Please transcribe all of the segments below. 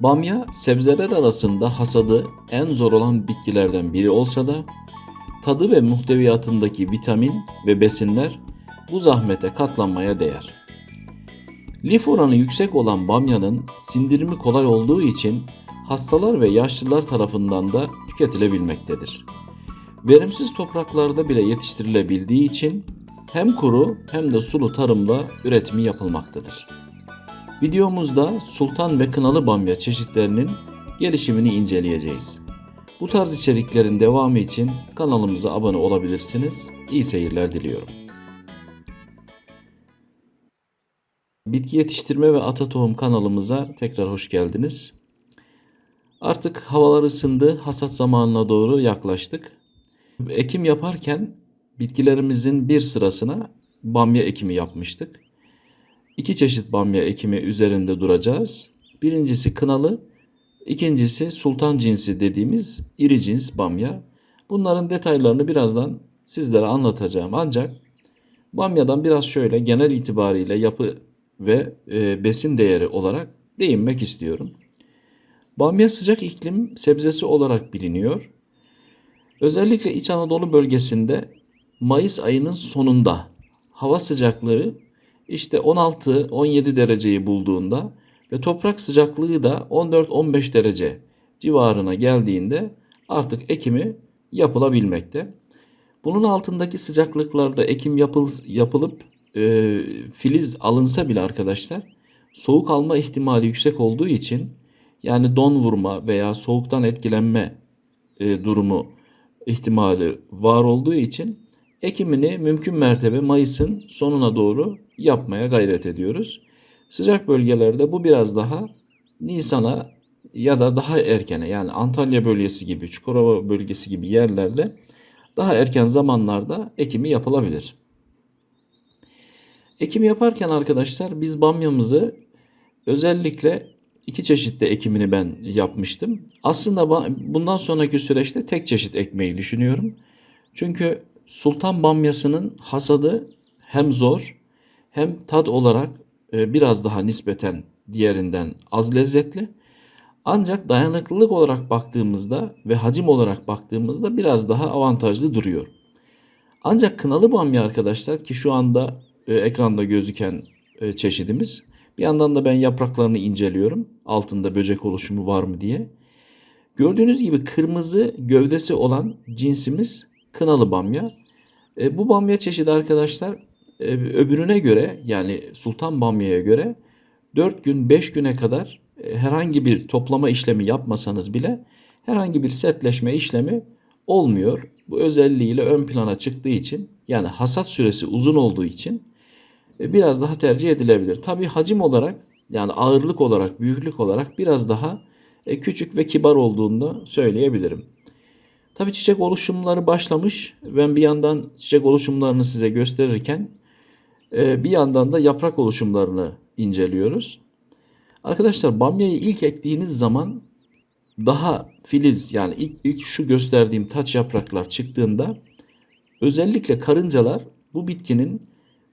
Bamya sebzeler arasında hasadı en zor olan bitkilerden biri olsa da tadı ve muhteviyatındaki vitamin ve besinler bu zahmete katlanmaya değer. Lif oranı yüksek olan bamyanın sindirimi kolay olduğu için hastalar ve yaşlılar tarafından da tüketilebilmektedir. Verimsiz topraklarda bile yetiştirilebildiği için hem kuru hem de sulu tarımla üretimi yapılmaktadır. Videomuzda sultan ve kınalı bamya çeşitlerinin gelişimini inceleyeceğiz. Bu tarz içeriklerin devamı için kanalımıza abone olabilirsiniz. İyi seyirler diliyorum. Bitki Yetiştirme ve Ata Tohum kanalımıza tekrar hoş geldiniz. Artık havalar ısındı, hasat zamanına doğru yaklaştık. Ekim yaparken bitkilerimizin bir sırasına bamya ekimi yapmıştık. İki çeşit bamya ekimi üzerinde duracağız. Birincisi kınalı, ikincisi sultan cinsi dediğimiz iri cins bamya. Bunların detaylarını birazdan sizlere anlatacağım. Ancak bamyadan biraz şöyle genel itibariyle yapı ve e, besin değeri olarak değinmek istiyorum. Bamya sıcak iklim sebzesi olarak biliniyor. Özellikle İç Anadolu bölgesinde Mayıs ayının sonunda hava sıcaklığı işte 16-17 dereceyi bulduğunda ve toprak sıcaklığı da 14-15 derece civarına geldiğinde artık ekimi yapılabilmekte. Bunun altındaki sıcaklıklarda ekim yapıl, yapılıp e, filiz alınsa bile arkadaşlar soğuk alma ihtimali yüksek olduğu için yani don vurma veya soğuktan etkilenme e, durumu ihtimali var olduğu için ekimini mümkün mertebe Mayıs'ın sonuna doğru yapmaya gayret ediyoruz. Sıcak bölgelerde bu biraz daha Nisan'a ya da daha erkene yani Antalya bölgesi gibi, Çukurova bölgesi gibi yerlerde daha erken zamanlarda ekimi yapılabilir. Ekim yaparken arkadaşlar biz bamyamızı özellikle iki çeşitte ekimini ben yapmıştım. Aslında bundan sonraki süreçte tek çeşit ekmeği düşünüyorum. Çünkü sultan bamyasının hasadı hem zor hem tat olarak e, biraz daha nispeten diğerinden az lezzetli. Ancak dayanıklılık olarak baktığımızda ve hacim olarak baktığımızda biraz daha avantajlı duruyor. Ancak kınalı bamya arkadaşlar ki şu anda e, ekranda gözüken e, çeşidimiz. Bir yandan da ben yapraklarını inceliyorum. Altında böcek oluşumu var mı diye. Gördüğünüz gibi kırmızı gövdesi olan cinsimiz kınalı bamya. E, bu bamya çeşidi arkadaşlar e, öbürüne göre yani sultan bamyaya göre 4 gün 5 güne kadar e, herhangi bir toplama işlemi yapmasanız bile herhangi bir sertleşme işlemi olmuyor. Bu özelliğiyle ön plana çıktığı için yani hasat süresi uzun olduğu için e, biraz daha tercih edilebilir. Tabi hacim olarak yani ağırlık olarak, büyüklük olarak biraz daha e, küçük ve kibar olduğunu söyleyebilirim. Tabi çiçek oluşumları başlamış. Ben bir yandan çiçek oluşumlarını size gösterirken e, bir yandan da yaprak oluşumlarını inceliyoruz. Arkadaşlar bamyayı ilk ektiğiniz zaman daha filiz yani ilk, ilk şu gösterdiğim taç yapraklar çıktığında özellikle karıncalar bu bitkinin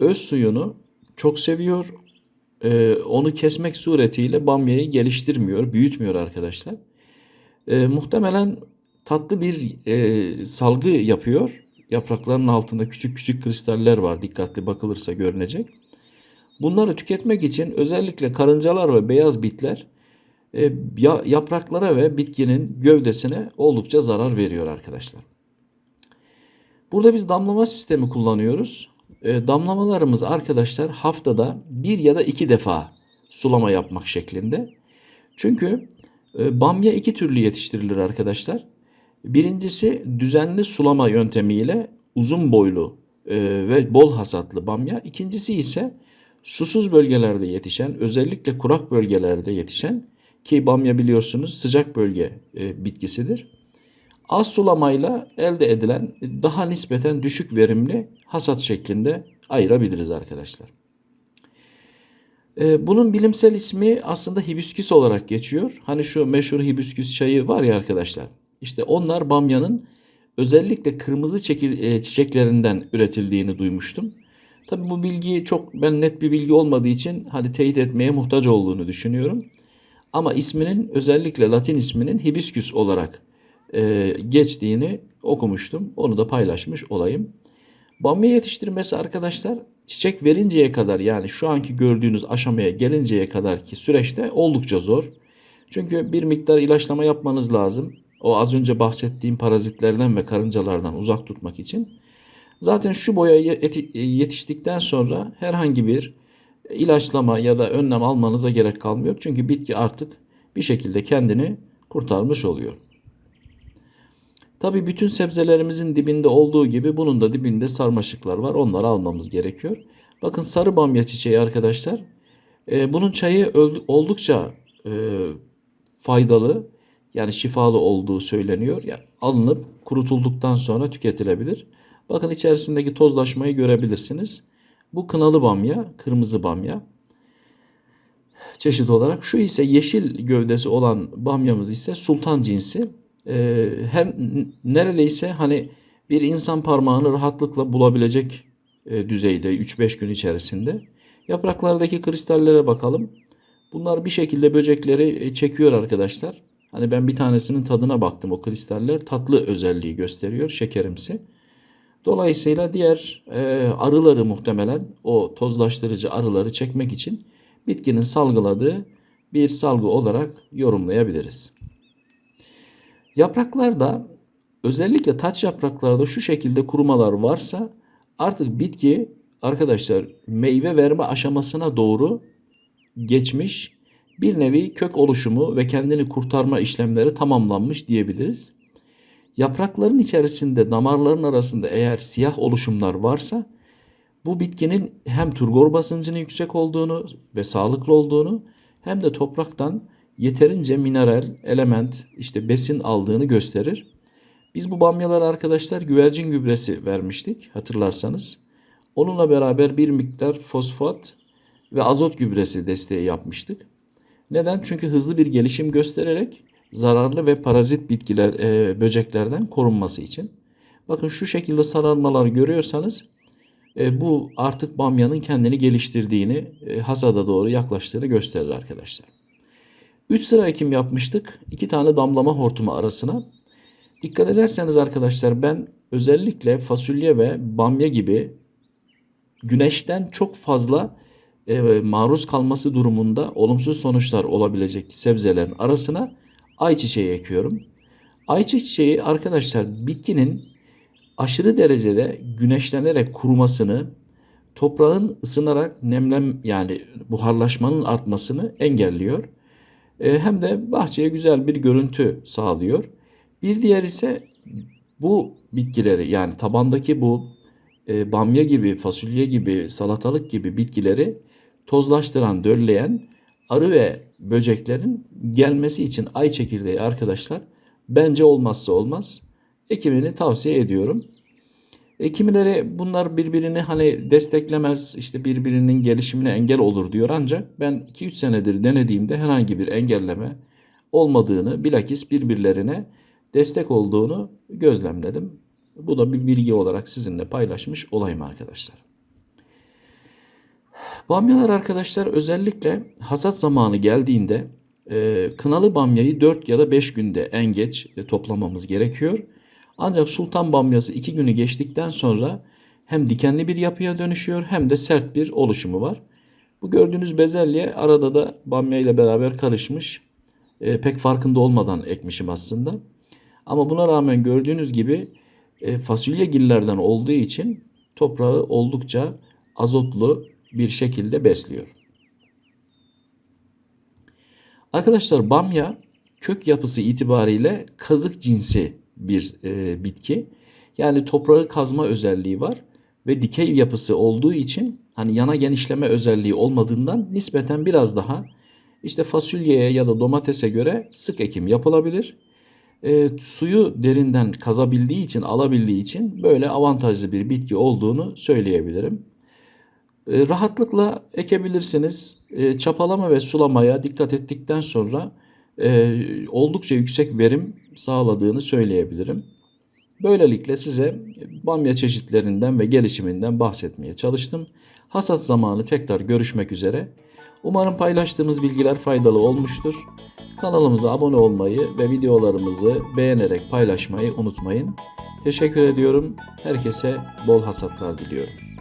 öz suyunu çok seviyor. Ee, onu kesmek suretiyle bamyayı geliştirmiyor, büyütmüyor arkadaşlar. Ee, muhtemelen tatlı bir e, salgı yapıyor. Yaprakların altında küçük küçük kristaller var. Dikkatli bakılırsa görünecek. Bunları tüketmek için özellikle karıncalar ve beyaz bitler e, ya, yapraklara ve bitkinin gövdesine oldukça zarar veriyor arkadaşlar. Burada biz damlama sistemi kullanıyoruz. E, damlamalarımız arkadaşlar haftada bir ya da iki defa sulama yapmak şeklinde. Çünkü e, bamya iki türlü yetiştirilir arkadaşlar. Birincisi düzenli sulama yöntemiyle uzun boylu e, ve bol hasatlı bamya. İkincisi ise susuz bölgelerde yetişen, özellikle kurak bölgelerde yetişen ki bamya biliyorsunuz sıcak bölge e, bitkisidir. Az sulamayla elde edilen daha nispeten düşük verimli hasat şeklinde ayırabiliriz arkadaşlar. E, bunun bilimsel ismi aslında hibisküs olarak geçiyor. Hani şu meşhur hibisküs çayı var ya arkadaşlar. İşte onlar bamyanın özellikle kırmızı e, çiçeklerinden üretildiğini duymuştum. Tabii bu bilgi çok ben net bir bilgi olmadığı için hadi teyit etmeye muhtaç olduğunu düşünüyorum. Ama isminin özellikle Latin isminin hibisküs olarak e, geçtiğini okumuştum. Onu da paylaşmış olayım. Bamya yetiştirmesi arkadaşlar çiçek verinceye kadar yani şu anki gördüğünüz aşamaya gelinceye kadar ki süreçte oldukça zor. Çünkü bir miktar ilaçlama yapmanız lazım. O az önce bahsettiğim parazitlerden ve karıncalardan uzak tutmak için. Zaten şu boya yeti- yetiştikten sonra herhangi bir ilaçlama ya da önlem almanıza gerek kalmıyor. Çünkü bitki artık bir şekilde kendini kurtarmış oluyor. Tabii bütün sebzelerimizin dibinde olduğu gibi bunun da dibinde sarmaşıklar var. Onları almamız gerekiyor. Bakın sarı bamya çiçeği arkadaşlar. e, bunun çayı oldukça e, faydalı yani şifalı olduğu söyleniyor. Ya, alınıp kurutulduktan sonra tüketilebilir. Bakın içerisindeki tozlaşmayı görebilirsiniz. Bu kınalı bamya, kırmızı bamya çeşit olarak. Şu ise yeşil gövdesi olan bamyamız ise sultan cinsi. Ee, hem neredeyse hani bir insan parmağını rahatlıkla bulabilecek e, düzeyde 3-5 gün içerisinde. Yapraklardaki kristallere bakalım. Bunlar bir şekilde böcekleri e, çekiyor arkadaşlar. Hani ben bir tanesinin tadına baktım. O kristaller tatlı özelliği gösteriyor, şekerimsi. Dolayısıyla diğer e, arıları muhtemelen o tozlaştırıcı arıları çekmek için bitkinin salgıladığı bir salgı olarak yorumlayabiliriz. Yapraklarda özellikle taç yapraklarda şu şekilde kurumalar varsa artık bitki arkadaşlar meyve verme aşamasına doğru geçmiş bir nevi kök oluşumu ve kendini kurtarma işlemleri tamamlanmış diyebiliriz. Yaprakların içerisinde damarların arasında eğer siyah oluşumlar varsa bu bitkinin hem turgor basıncının yüksek olduğunu ve sağlıklı olduğunu hem de topraktan yeterince mineral, element, işte besin aldığını gösterir. Biz bu bamyalara arkadaşlar güvercin gübresi vermiştik hatırlarsanız. Onunla beraber bir miktar fosfat ve azot gübresi desteği yapmıştık. Neden? Çünkü hızlı bir gelişim göstererek zararlı ve parazit bitkiler, e, böceklerden korunması için. Bakın şu şekilde sararmalar görüyorsanız e, bu artık bamyanın kendini geliştirdiğini, e, hasada doğru yaklaştığını gösterir arkadaşlar. 3 sıra ekim yapmıştık. 2 tane damlama hortumu arasına. Dikkat ederseniz arkadaşlar ben özellikle fasulye ve bamya gibi güneşten çok fazla e, maruz kalması durumunda olumsuz sonuçlar olabilecek sebzelerin arasına ayçiçeği ekiyorum. Ayçiçeği arkadaşlar bitkinin aşırı derecede güneşlenerek kurumasını, toprağın ısınarak nemlem yani buharlaşmanın artmasını engelliyor. E, hem de bahçeye güzel bir görüntü sağlıyor. Bir diğer ise bu bitkileri yani tabandaki bu e, bamya gibi, fasulye gibi, salatalık gibi bitkileri tozlaştıran, dölleyen arı ve böceklerin gelmesi için ay çekirdeği arkadaşlar bence olmazsa olmaz. Ekimini tavsiye ediyorum. E, kimileri bunlar birbirini hani desteklemez, işte birbirinin gelişimine engel olur diyor ancak ben 2-3 senedir denediğimde herhangi bir engelleme olmadığını, bilakis birbirlerine destek olduğunu gözlemledim. Bu da bir bilgi olarak sizinle paylaşmış olayım arkadaşlar. Bamyalar arkadaşlar özellikle hasat zamanı geldiğinde e, kınalı bamyayı 4 ya da 5 günde en geç e, toplamamız gerekiyor. Ancak sultan bamyası 2 günü geçtikten sonra hem dikenli bir yapıya dönüşüyor hem de sert bir oluşumu var. Bu gördüğünüz bezelye arada da bamya ile beraber karışmış. E, pek farkında olmadan ekmişim aslında. Ama buna rağmen gördüğünüz gibi e, fasulye gillerden olduğu için toprağı oldukça azotlu bir şekilde besliyor. Arkadaşlar bamya kök yapısı itibariyle kazık cinsi bir e, bitki. Yani toprağı kazma özelliği var ve dikey yapısı olduğu için hani yana genişleme özelliği olmadığından nispeten biraz daha işte fasulyeye ya da domatese göre sık ekim yapılabilir. E, suyu derinden kazabildiği için, alabildiği için böyle avantajlı bir bitki olduğunu söyleyebilirim. E, rahatlıkla ekebilirsiniz. E, çapalama ve sulamaya dikkat ettikten sonra e, oldukça yüksek verim sağladığını söyleyebilirim. Böylelikle size bamya çeşitlerinden ve gelişiminden bahsetmeye çalıştım. Hasat zamanı tekrar görüşmek üzere. Umarım paylaştığımız bilgiler faydalı olmuştur. Kanalımıza abone olmayı ve videolarımızı beğenerek paylaşmayı unutmayın. Teşekkür ediyorum. Herkese bol hasatlar diliyorum.